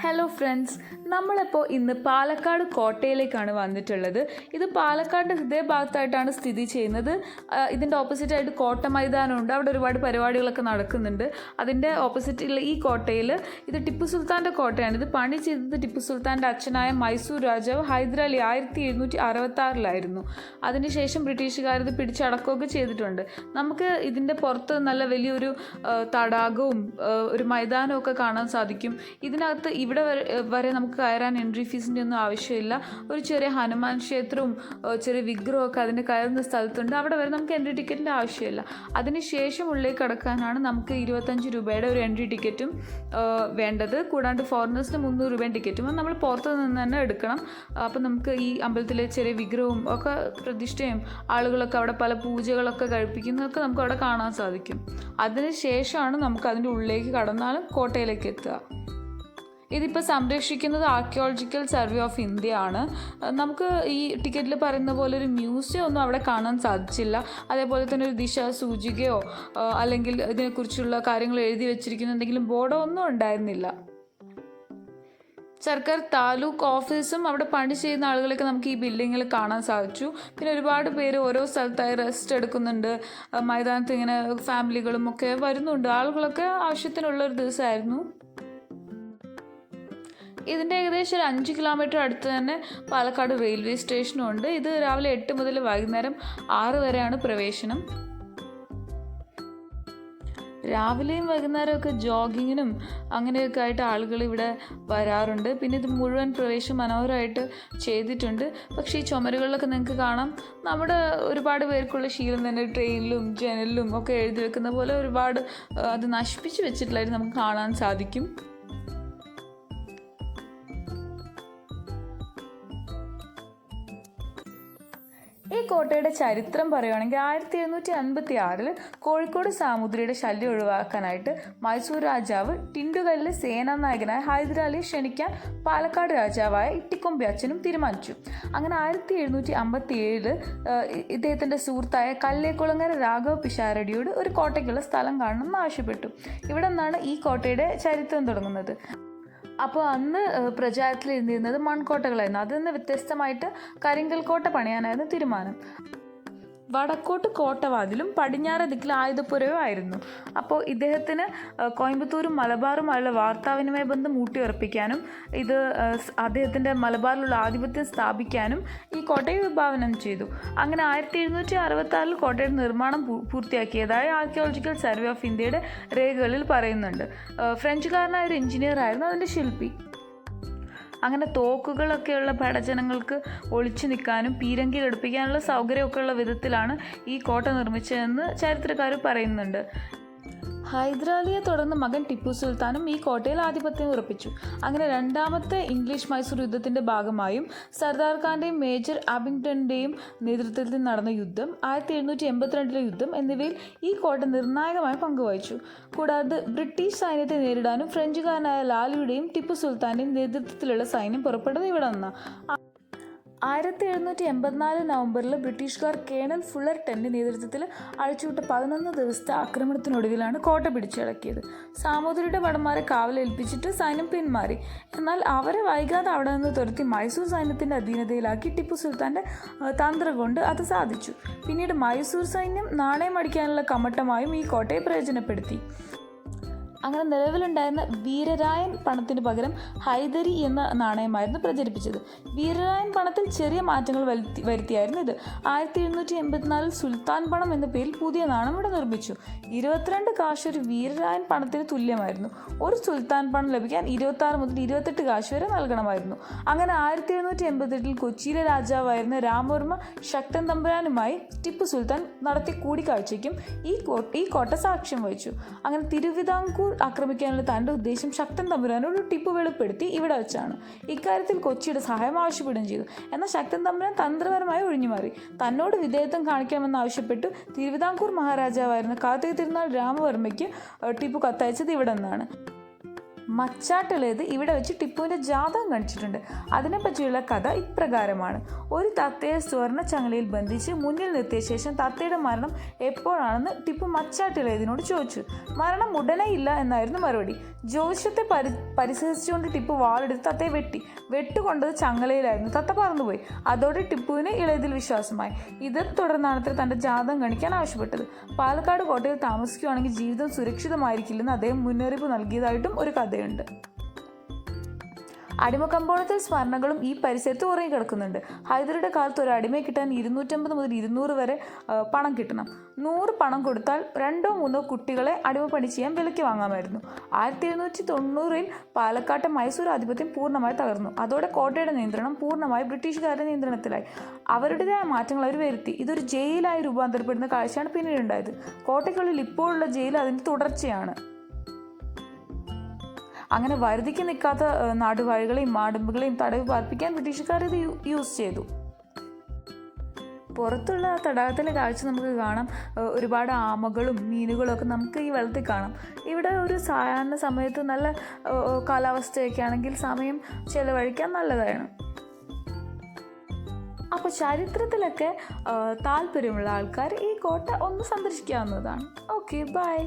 Hello friends നമ്മളിപ്പോൾ ഇന്ന് പാലക്കാട് കോട്ടയിലേക്കാണ് വന്നിട്ടുള്ളത്. ഇത് പാലക്കാട് ഹൃദയഭാഗത്തായിട്ടാണ് സ്ഥിതി ചെയ്യുന്നത്. ഇതിന്റെ ഓപ്പോസിറ്റായിട്ട് കോട്ട മൈതാനമുണ്ട്. അവിടെ ഒരുപാട് പരിപാടികളൊക്കെ നടക്കുന്നുണ്ട്. അതിന്റെ ഓപ്പോസിറ്റുള്ള ഈ കോട്ടയിൽ ഇത് ടിപ്പു സുൽത്താന്റെ കോട്ടയാണ്. ഇത് പണി ചെയ്തത് ടിപ്പു സുൽത്താന്റെ അച്ഛനായ മൈസൂർ രാജാവ് ഹൈദരാലി ആയിരത്തി എഴുന്നൂറ്റി അറുപത്തി ആറിലായിരുന്നു അതിനുശേഷം ബ്രിട്ടീഷുകാർ ഇത് പിടിച്ചടക്കുകയൊക്കെ ചെയ്തിട്ടുണ്ട്. നമുക്ക് ഇതിന്റെ പുറത്ത് നല്ല വലിയൊരു തടാകവും ഒരു മൈതാനവും ഒക്കെ കാണാൻ സാധിക്കും. ഇതിനകത്ത് ഇവിടെ വരെ നമുക്ക് കയറാൻ എൻട്രി ഫീസിന്റെ ഒന്നും ആവശ്യമില്ല. ഒരു ചെറിയ ഹനുമാൻ ക്ഷേത്രവും ചെറിയ വിഗ്രഹമൊക്കെ അതിന്റെ കയറുന്ന സ്ഥലത്തുണ്ട്. അവിടെ വരെ നമുക്ക് എൻട്രി ടിക്കറ്റിന്റെ ആവശ്യമില്ല. അതിനുശേഷം ഉള്ളിലേക്ക് കടക്കാനാണ് നമുക്ക് ഇരുപത്തഞ്ച് രൂപയുടെ ഒരു എൻട്രി ടിക്കറ്റും വേണ്ടത്. കൂടാണ്ട് ഫോറിനേഴ്സിന് മുന്നൂറ് രൂപയും ടിക്കറ്റും നമ്മൾ പുറത്ത് നിന്ന് തന്നെ എടുക്കണം. അപ്പം നമുക്ക് ഈ അമ്പലത്തിലെ ചെറിയ വിഗ്രഹവും ഒക്കെ പ്രതിഷ്ഠയും ആളുകളൊക്കെ അവിടെ പല പൂജകളൊക്കെ കഴിപ്പിക്കുന്നതൊക്കെ നമുക്ക് അവിടെ കാണാൻ സാധിക്കും. അതിന് ശേഷമാണ് നമുക്ക് അതിന്റെ ഉള്ളിലേക്ക് കടന്നാലും കോട്ടയിലേക്ക് എത്തുക. ഇതിപ്പോൾ സംരക്ഷിക്കുന്നത് ആർക്കിയോളജിക്കൽ സർവേ ഓഫ് ഇന്ത്യ ആണ്. നമുക്ക് ഈ ടിക്കറ്റിൽ പറയുന്ന പോലെ ഒരു മ്യൂസിയം ഒന്നും അവിടെ കാണാൻ സാധിച്ചില്ല. അതേപോലെ തന്നെ ഒരു ദിശ സൂചികയോ അല്ലെങ്കിൽ ഇതിനെക്കുറിച്ചുള്ള കാര്യങ്ങൾ എഴുതി വെച്ചിരിക്കുന്ന എന്തെങ്കിലും ബോർഡോ ഒന്നും ഉണ്ടായിരുന്നില്ല. സർക്കാർ താലൂക്ക് ഓഫീസും അവിടെ പണി ചെയ്യുന്ന ആളുകളൊക്കെ നമുക്ക് ഈ ബിൽഡിങ്ങിൽ കാണാൻ സാധിച്ചു. പിന്നെ ഒരുപാട് പേര് ഓരോ സ്ഥലത്തായി റെസ്റ്റ് എടുക്കുന്നുണ്ട്. മൈതാനത്ത് ഇങ്ങനെ ഫാമിലികളും ഒക്കെ വരുന്നുണ്ട്. ആളുകളൊക്കെ ആവശ്യത്തിനുള്ള ഒരു ദിവസമായിരുന്നു. ഇതിന്റെ ഏകദേശം ഒരു അഞ്ച് കിലോമീറ്റർ അടുത്ത് തന്നെ പാലക്കാട് റെയിൽവേ സ്റ്റേഷനും ഉണ്ട് ഇത് രാവിലെ എട്ട് മുതൽ വൈകുന്നേരം ആറ് വരെയാണ് പ്രവേശനം. രാവിലെയും വൈകുന്നേരവും ഒക്കെ ജോഗിങ്ങിനും അങ്ങനെയൊക്കെ ആയിട്ട് ആളുകൾ ഇവിടെ വരാറുണ്ട്. പിന്നെ ഇത് മുഴുവൻ പ്രവേശം മനോഹരമായിട്ട് ചെയ്തിട്ടുണ്ട്. പക്ഷേ ഈ ചുമരുകളിലൊക്കെ നിങ്ങൾക്ക് കാണാം. നമ്മുടെ ഒരുപാട് പേർക്കുള്ള ശീലം തന്നെ ട്രെയിനിലും ജനലിലും ഒക്കെ എഴുതി വെക്കുന്ന പോലെ ഒരുപാട് അത് നശിപ്പിച്ച് വെച്ചിട്ടുള്ളതായിട്ട് നമുക്ക് കാണാൻ സാധിക്കും. കോട്ടയുടെ ചരിത്രം പറയുകയാണെങ്കിൽ ആയിരത്തി എഴുന്നൂറ്റി അൻപത്തി ആറിൽ കോഴിക്കോട് സാമുദ്രിയുടെ ശല്യം ഒഴിവാക്കാനായിട്ട് മൈസൂർ രാജാവ് ടിൻഡുകല്ലിലെ സേനാനായകനായ ഹൈദരാലിയെ ക്ഷണിക്കാൻ പാലക്കാട് രാജാവായ ഇട്ടിക്കൊമ്പി അച്ഛനും തീരുമാനിച്ചു. അങ്ങനെ ആയിരത്തി എഴുന്നൂറ്റി അമ്പത്തി ഏഴിൽ ഇദ്ദേഹത്തിന്റെ സുഹൃത്തായ കല്ലേക്കുളങ്ങര രാഘവ പിഷാരടിയോട് ഒരു കോട്ടയ്ക്കുള്ള സ്ഥലം കാണണമെന്ന് ആവശ്യപ്പെട്ടു. ഇവിടെ നിന്നാണ് ഈ കോട്ടയുടെ ചരിത്രം തുടങ്ങുന്നത്. അപ്പോൾ അന്ന് ഇരുന്നിരുന്നത് മൺകോട്ടകളായിരുന്നു. അതിൽ നിന്ന് വ്യത്യസ്തമായിട്ട് കരിങ്കൽ കോട്ട പണിയാനായിരുന്നു തീരുമാനം. വടക്കോട്ട് കോട്ടവാതിലും പടിഞ്ഞാറ് ദിക്കിൽ ആയുധപ്പുരവും ആയിരുന്നു. അപ്പോൾ ഇദ്ദേഹത്തിന് കോയമ്പത്തൂരും മലബാറുമായുള്ള വാർത്താവിനിമയ ബന്ധം ഊട്ടിയുറപ്പിക്കാനും ഇത് അദ്ദേഹത്തിന്റെ മലബാറിലുള്ള ആധിപത്യം സ്ഥാപിക്കാനും ഈ കോട്ടയെ വിഭാവനം ചെയ്തു. അങ്ങനെ ആയിരത്തി എഴുന്നൂറ്റി അറുപത്തി കോട്ടയുടെ നിർമ്മാണം പൂർത്തിയാക്കിയതായി ആർക്കിയോളജിക്കൽ സർവേ ഓഫ് ഇന്ത്യയുടെ രേഖകളിൽ പറയുന്നുണ്ട്. ഫ്രഞ്ചുകാരനായ ഒരു എഞ്ചിനീയർ ആയിരുന്നു അതിന്റെ ശില്പി. അങ്ങനെ തോക്കുകളൊക്കെയുള്ള പടജനങ്ങൾക്ക് ഒളിച്ചു നിൽക്കാനും പീരങ്കി ഘടിപ്പിക്കാനുള്ള സൗകര്യമൊക്കെ ഉള്ള വിധത്തിലാണ് ഈ കോട്ട നിർമ്മിച്ചതെന്ന് ചരിത്രകാർ പറയുന്നുണ്ട്. ഹൈദരാലിയെ തുടർന്ന് മകൻ ടിപ്പു സുൽത്താനും ഈ കോട്ടയിൽ ആധിപത്യം ഉറപ്പിച്ചു. അങ്ങനെ രണ്ടാമത്തെ ഇംഗ്ലീഷ് മൈസൂർ യുദ്ധത്തിന്റെ ഭാഗമായും സർദാർ ഖാന്റെയും മേജർ ആബിംഗ്ടന്റെയും നേതൃത്വത്തിൽ നടന്ന യുദ്ധം ആയിരത്തി എഴുന്നൂറ്റി എൺപത്തിരണ്ടിലെ യുദ്ധം എന്നിവയിൽ ഈ കോട്ട നിർണായകമായി പങ്കുവഹിച്ചു. കൂടാതെ ബ്രിട്ടീഷ് സൈന്യത്തെ നേരിടാനും ഫ്രഞ്ചുകാരനായ ലാലിയുടെയും ടിപ്പു സുൽത്താന്റെയും നേതൃത്വത്തിലുള്ള സൈന്യം പുറപ്പെട്ടത് ഇവിടെ നിന്നാണ്. ആയിരത്തി എഴുന്നൂറ്റി എൺപത്തിനാല് നവംബറിൽ ബ്രിട്ടീഷുകാർ കേണൽ ഫുള്ളർ ഫുള്ളർട്ടന്റെ നേതൃത്വത്തിൽ അഴിച്ചുവിട്ട പതിനൊന്ന് ദിവസത്തെ ആക്രമണത്തിനൊടുവിലാണ് കോട്ട പിടിച്ചടക്കിയത് സാമൂതിരിയുടെ ഭടന്മാരെ കാവലേൽപ്പിച്ചിട്ട് സൈന്യം പിന്മാറി. എന്നാൽ അവരെ വൈകാതെ അവിടെ നിന്ന് തുരത്തി മൈസൂർ സൈന്യത്തിന്റെ അധീനതയിലാക്കി ടിപ്പു സുൽത്താന്റെ തന്ത്രം കൊണ്ട് അത് സാധിച്ചു. പിന്നീട് മൈസൂർ സൈന്യം നാണയം അടിക്കാനുള്ള കമ്മട്ടമായും ഈ കോട്ടയെ പ്രയോജനപ്പെടുത്തി. അങ്ങനെ നിലവിലുണ്ടായിരുന്ന വീരരായൻ പണത്തിന് പകരം ഹൈദരി എന്ന നാണയമായിരുന്നു പ്രചരിപ്പിച്ചത്. വീരരായൻ പണത്തിൽ ചെറിയ മാറ്റങ്ങൾ വരുത്തി വരുത്തിയായിരുന്നു ഇത്. ആയിരത്തി എഴുന്നൂറ്റി എൺപത്തിനാലിൽ സുൽത്താൻ പണം എന്ന പേരിൽ പുതിയ നാണം ഇവിടെ നിർമ്മിച്ചു. ഇരുപത്തിരണ്ട് കാശ് ഒരു വീരരായൻ പണത്തിന് തുല്യമായിരുന്നു. ഒരു സുൽത്താൻ പണം ലഭിക്കാൻ ഇരുപത്തി ആറ് മുതൽ ഇരുപത്തെട്ട് കാശ് വരെ നൽകണമായിരുന്നു. അങ്ങനെ ആയിരത്തി എഴുന്നൂറ്റി എൺപത്തെട്ടിൽ കൊച്ചിയിലെ രാജാവായിരുന്ന രാമവർമ്മ ശക്തൻ തമ്പുരാനുമായി ടിപ്പു സുൽത്താൻ നടത്തിയ കൂടിക്കാഴ്ചയ്ക്കും ഈ ഈ കോട്ട സാക്ഷ്യം വഹിച്ചു. അങ്ങനെ തിരുവിതാംകൂർ ആക്രമിക്കാനുള്ള തന്റെ ഉദ്ദേശം ശക്തൻ തമ്പുരാനോട് ടിപ്പ് വെളിപ്പെടുത്തി ഇവിടെ വെച്ചാണ്. ഇക്കാര്യത്തിൽ കൊച്ചിയുടെ സഹായം ആവശ്യപ്പെടുകയും ചെയ്തു. എന്നാൽ ശക്തൻ തമ്പുരാൻ തന്ത്രപരമായി ഒഴിഞ്ഞുമാറി. തന്നോട് വിധേയത്വം കാണിക്കണമെന്ന് ആവശ്യപ്പെട്ടു തിരുവിതാംകൂർ മഹാരാജാവായിരുന്ന കാർത്തിക തിരുനാൾ രാമവർമ്മയ്ക്ക് ടിപ്പ് കത്തയച്ചത് ഇവിടെ നിന്നാണ്. മച്ചാട്ടിലേത് ഇവിടെ വെച്ച് ടിപ്പുവിന്റെ ജാതകം കാണിച്ചിട്ടുണ്ട്. അതിനെപ്പറ്റിയുള്ള കഥ ഇപ്രകാരമാണ്. ഒരു തത്തയെ സ്വർണ ചങ്ങലയിൽ ബന്ധിച്ച് മുന്നിൽ നിർത്തിയ ശേഷം തത്തയുടെ മരണം എപ്പോഴാണെന്ന് ടിപ്പു മച്ചാട്ടിലേതിനോട് ചോദിച്ചു. മരണം ഉടനെ ഇല്ല എന്നായിരുന്നു മറുപടി. ജ്യോതിഷത്തെ പരി പരിശോധിച്ചുകൊണ്ട് ടിപ്പു വാളെടുത്ത് തത്തയെ വെട്ടി. വെട്ടുകൊണ്ടത് ചങ്ങലയിലായിരുന്നു. തത്ത പറന്നുപോയി. അതോടെ ടിപ്പുവിന് ഇളയതിൽ വിശ്വാസമായി. ഇത് തുടർന്നാണ് അത്ര തന്റെ ജാതകം കണിക്കാൻ ആവശ്യപ്പെട്ടത്. പാലക്കാട് കോട്ടയിൽ താമസിക്കുകയാണെങ്കിൽ ജീവിതം സുരക്ഷിതമായിരിക്കില്ലെന്ന് അദ്ദേഹം മുന്നറിയിപ്പ് നൽകിയതായിട്ടും ഒരു കഥയുണ്ട് അടിമക്കമ്പോളത്തിൽ സ്മരണകളും ഈ പരിസരത്ത് ഉറങ്ങി കിടക്കുന്നുണ്ട്. ഹൈദരുടെ കാലത്ത് ഒരു അടിമയെ കിട്ടാൻ ഇരുന്നൂറ്റമ്പത് മുതൽ ഇരുന്നൂറ് വരെ പണം കിട്ടണം. നൂറ് പണം കൊടുത്താൽ രണ്ടോ മൂന്നോ കുട്ടികളെ അടിമ പണി ചെയ്യാൻ വിലയ്ക്ക് വാങ്ങാമായിരുന്നു. ആയിരത്തി എഴുന്നൂറ്റി തൊണ്ണൂറിൽ പാലക്കാട്ടെ മൈസൂർ ആധിപത്യം പൂർണമായി തകർന്നു. അതോടെ കോട്ടയുടെ നിയന്ത്രണം പൂർണമായി ബ്രിട്ടീഷുകാരുടെ നിയന്ത്രണത്തിലായി. അവരുടേതായ മാറ്റങ്ങൾ അവർ വരുത്തി. ഇതൊരു ജയിലായി രൂപാന്തരപ്പെടുന്ന കാഴ്ചയാണ് പിന്നീട് ഉണ്ടായത് കോട്ടയ്ക്കുള്ളിൽ ഇപ്പോഴുള്ള ജയിൽ അതിന്റെ തുടർച്ചയാണ്. അങ്ങനെ വരുതിക്ക് നിൽക്കാത്ത നാടുവാഴികളെയും മാടുമ്പുകളെയും തടവ് പാർപ്പിക്കാൻ ബ്രിട്ടീഷുകാർ ഇത് യൂസ് ചെയ്തു. പുറത്തുള്ള തടാകത്തിലെ കാഴ്ച നമുക്ക് കാണാം. ഒരുപാട് ആമകളും മീനുകളും ഒക്കെ നമുക്ക് ഈ വെള്ളത്തിൽ കാണാം. ഇവിടെ ഒരു സാധാരണ സമയത്ത് നല്ല കാലാവസ്ഥയൊക്കെ ആണെങ്കിൽ സമയം ചിലവഴിക്കാൻ നല്ലതാണ്. അപ്പോൾ ചരിത്രത്തിലൊക്കെ താല്പര്യമുള്ള ആൾക്കാർ ഈ കോട്ട ഒന്ന് സന്ദർശിക്കാവുന്നതാണ്. Okay bye.